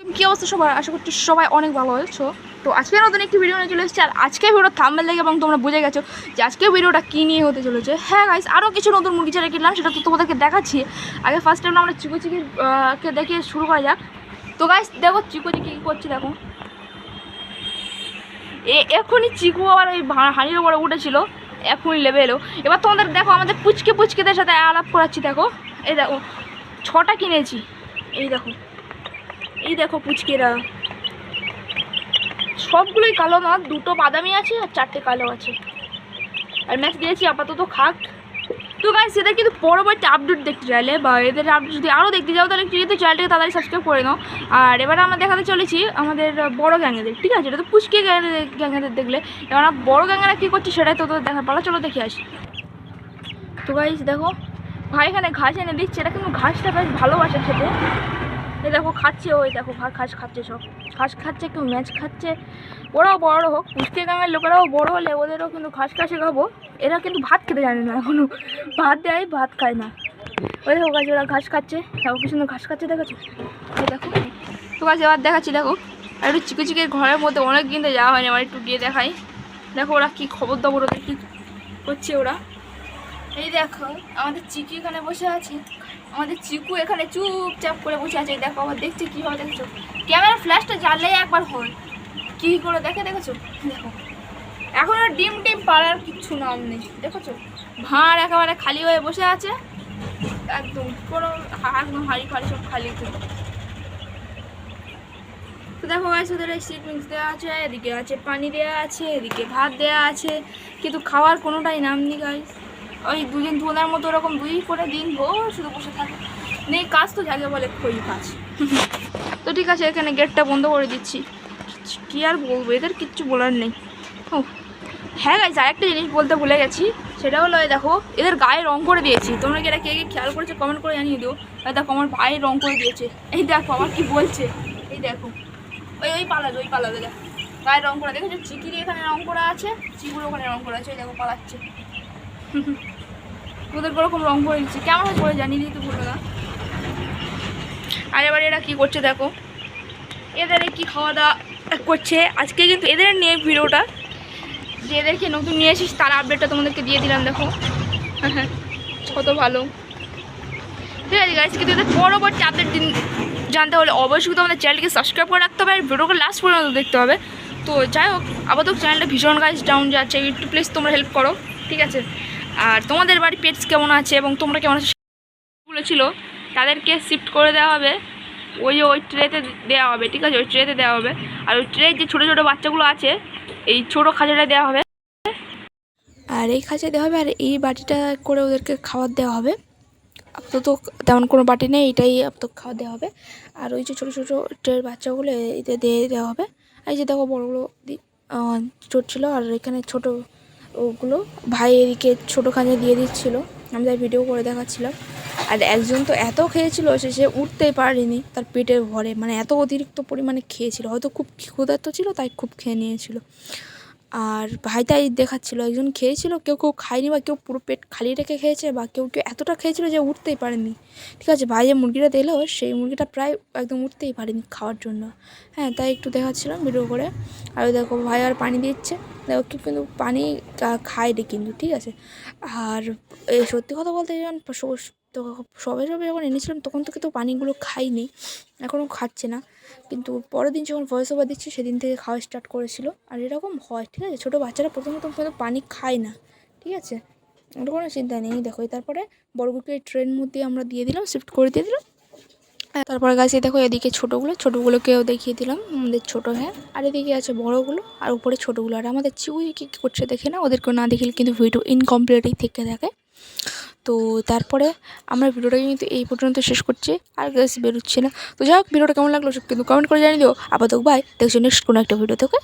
কি অবস্থা সবাই আশা করছি সবাই অনেক ভালো হয়েছো তো আজকে নতুন একটি ভিডিও নিয়ে চলে এসেছি, আর আজকে ভিডিও থাম্বেল দেখে এবং তোমরা বুঝে গেছো যে আজকে ভিডিওটা কী নিয়ে হতে চলেছে। হ্যাঁ গাইস আরও কিছু নতুন মুরগি চারা কিনলাম, সেটা তো তোমাদেরকে দেখাচ্ছি। আগে ফার্স্ট টাইম আমরা চিকু কে দেখে শুরু করা যাক। তো গাইস দেখো চিকু চিকি কী করছে, দেখো। এ, এখনই চিকু আবার ওই হাঁড়ির উপরে উঠেছিল। এখনই লেবে এলো। এবার তোমাদের দেখো, আমাদের পুচকে পুচকেদের সাথে আলাপ করাচ্ছি, দেখো। এই দেখো, ছটা কিনেছি। এই দেখো। এই দেখো পুচকেরা। সবগুলোই কালো না, দুটো বাদামি আছে আর চারটে কালো আছে। আর ম্যাচ দিয়েছি আপাতত খাক তো গাইস এদের কিন্তু পরবর্তী আপডেট দেখতে চাইলে, বা এদের আপডেট যদি আরও দেখতে যাও, তাহলে কিন্তু চ্যানেলটাকে তাড়াতাড়ি সাবস্ক্রাইব করে নাও। আর এবারে আমরা দেখাতে চলেছি আমাদের বড় গ্যাংয়েদের ঠিক আছে? এটা তো পুচকে গ্যাংয়েদের দেখলে। এবার বড় গ্যাংয়েরা কী করছে সেটাই তো তোদের দেখার, পালা চলো দেখে আসি। তো গাইস দেখো, ভাই এখানে ঘাস এনে দিচ্ছে এটা কিন্তু ঘাসটা বেশ ভালোবাসে খেতে। এই দেখো খাচ্ছে, ওই দেখো ঘাস খাচ্ছে সব। ঘাস খাচ্ছে, কেউ ম্যাচ খাচ্ছে। ওরাও বড় হোক পুষ্টি গ্রামের লোকেরাও বড় হলে ওদেরও কিন্তু ঘাস খাসে খাব। এরা কিন্তু ভাত খেতে জানে না এখনও ভাত দেয়, ভাত খায় না। ওই দেখো গাছ ওরা ঘাস খাচ্ছে। দেখো কি সুন্দর ঘাস খাচ্ছে দেখেছ এই দেখো। তো গাছ এবার দেখাচ্ছি, দেখো। আর একটু চিকে চিকে ঘরের মধ্যে অনেক দিন তো যাওয়া হয়নি আমার একটু গিয়ে দেখাই। দেখো ওরা কি খবর দাবর ওদের কি করছে ওরা। এই দেখো, আমাদের চিকি এখানে বসে আছে। আমাদের চিকু এখানে চুপচাপ করে বসে আছে। দেখো, আবার দেখছি দেখছে কীভাবে দেখছ? ক্যামেরা ফ্ল্যাশটা জ্বাললেই একবার হয় কী করে দেখে, দেখেছ? দেখো। এখন আর ডিম টিম পাড়ার কিচ্ছু নাম নেই, দেখেছ? ভাঁড় একেবারে খালি হয়ে বসে আছে। একদম কোনো একদম হাড়ি ফাড়ি সব খালি তো। দেখো গাইস ওদের সিট মিক্স দেওয়া আছে, এদিকে আছে পানি দেওয়া আছে, এদিকে ভাত দেওয়া আছে। কিন্তু খাওয়ার কোনোটাই নাম নেই গাইস ওই দুদিন ধোলার মতো ওরকম দুই করে দিন ভোর শুধু বসে থাকে। নেই কাজ তো যাকে বলে খই কাজ। তো ঠিক আছে, এখানে গেটটা বন্ধ করে দিচ্ছি। কি আর বলব, এদের কিচ্ছু বলার নেই। ও হ্যাঁ গাইস আরেকটা জিনিস বলতে ভুলে গেছি, সেটা হলো দেখো, এদের গায়ে রং করে দিয়েছি। তোমরা কি এটা কে কে খেয়াল করেছ কমেন্ট করে জানিয়ে দিও। দেখো, আমার ভাই রং করে দিয়েছে। এই দেখো, আমার কি বলছে? এই দেখো, ওই ওই পালাবে ওই পালাবে দেখো। গায়ে রং করা, দেখেছ? চিকির এখানে রং করা আছে, চিকুর ওখানে রং করা আছে, ওই দেখো, পালাচ্ছে। ওদের ওরকম রং করে দিচ্ছে কেমন হয় করে জানিয়ে দিতে ভুলো না আর এবার এরা কী করছে দেখো। এদের কি খাওয়া দাওয়া করছে? আজকে কিন্তু এদের নিয়ে ভিডিওটা। যে এদেরকে নতুন নিয়ে এসিস তার আপডেটটা তোমাদেরকে দিয়ে দিলাম, দেখো। কত ভালো। ঠিক আছে গাইজ কিন্তু এদের পরবর্তী আপডেট দিন জানতে হলে অবশ্যই কিন্তু আমাদের চ্যানেলকে সাবস্ক্রাইব করে রাখতে হবে, আর ভিডিওকে লাস্ট পর্যন্ত দেখতে হবে। তো যাই হোক, আপাতত চ্যানেলটা ভীষণ গাইজ ডাউন যাচ্ছে একটু প্লিজ তোমরা হেল্প করো, ঠিক আছে? আর তোমাদের বাড়ি পেটস কেমন আছে এবং তোমরা কেমন আছো ছিল, তাদেরকে শিফট করে দেওয়া হবে। ওই যে ওই ট্রেতে দেওয়া হবে, ঠিক আছে? ওই ট্রেতে দেওয়া হবে। আর ওই ট্রে যে ছোটো ছোটো বাচ্চাগুলো আছে, এই ছোটো খাঁচাটা দেওয়া হবে। আর এই খাঁচা দেওয়া হবে আর এই বাটিটা করে ওদেরকে খাবার দেওয়া হবে। আপাতত তেমন কোনো বাটি নেই, এটাই আপাতত খাওয়া দেওয়া হবে। আর ওই যে ছোটো ছোটো ট্রের বাচ্চাগুলো এতে দিয়ে দেওয়া হবে। এই যে দেখো বড়োগুলো ছিল আর এখানে ছোট ওগুলো। ভাই এদিকে ছোটো খাঁচা দিয়ে দিচ্ছিল আমি তার ভিডিও করে দেখাচ্ছিলাম আর একজন তো এত খেয়েছিল সে সে উঠতেই পারেনি, তার পেটের ভরে মানে এত অতিরিক্ত পরিমাণে খেয়েছিল। হয়তো খুব ক্ষুধার্ত ছিল, তাই খুব খেয়ে নিয়েছিল। আর ভাই তাই দেখাচ্ছিল, একজন খেয়েছিল, কেউ কেউ খায়নি বা কেউ পুরো পেট খালি রেখে খেয়েছে বা কেউ কেউ এতটা খেয়েছিল যে উঠতেই পারেনি। ঠিক আছে, ভাই যে মুরগিটা দিলো, সেই মুরগিটা প্রায় একদম উঠতেই পারেনি খাওয়ার জন্য। হ্যাঁ তাই একটু দেখাচ্ছিলাম ভিডিও করে। আর দেখো, ভাই আর পানি দিচ্ছে। দেখো, কেউ কিন্তু পানি খায়নি কিন্তু, ঠিক আছে। আর এই সত্যি কথা বলতে যখন তো সবে সবে যখন এনেছিলাম, তখন থেকে তো পানিগুলো খাইনি এখনও খাচ্ছে না। কিন্তু পরের দিন যখন ভয়েস ওভার দিচ্ছি, সেদিন থেকে খাওয়া স্টার্ট করেছিল। আর এরকম হয়, ঠিক আছে? ছোটো বাচ্চারা প্রথমত পানি খায় না, ঠিক আছে? ওটা কোনো চিন্তা নেই দেখো তারপরে বড়গুলোকে ট্রেন মধ্যে আমরা দিয়ে দিলাম শিফট করে দিয়ে দিলাম। তারপরে গাছে দেখো, এদিকে ছোটোগুলো, ছোটোগুলোকেও দেখিয়ে দিলাম, আমাদের ছোটো হ্যাঁ। আর এদিকে আছে বড়োগুলো, আর উপরে ছোটোগুলো। আর আমাদের চিউই কী কী করছে দেখে না ওদেরকেও না দেখলে কিন্তু ভিডিও ইনকমপ্লিটই থেকে থাকে। তো তারপরে আমরা ভিডিওটা কিন্তু এই পর্যন্ত শেষ করছি। আর গ্যাস বেরোচ্ছে না। তো যাই হোক, ভিডিওটা কেমন লাগল কিন্তু কমেন্ট করে জানিয়ে দিও। আপাতত বাই দেখছ নেক্সট কোনো একটা ভিডিও থেকে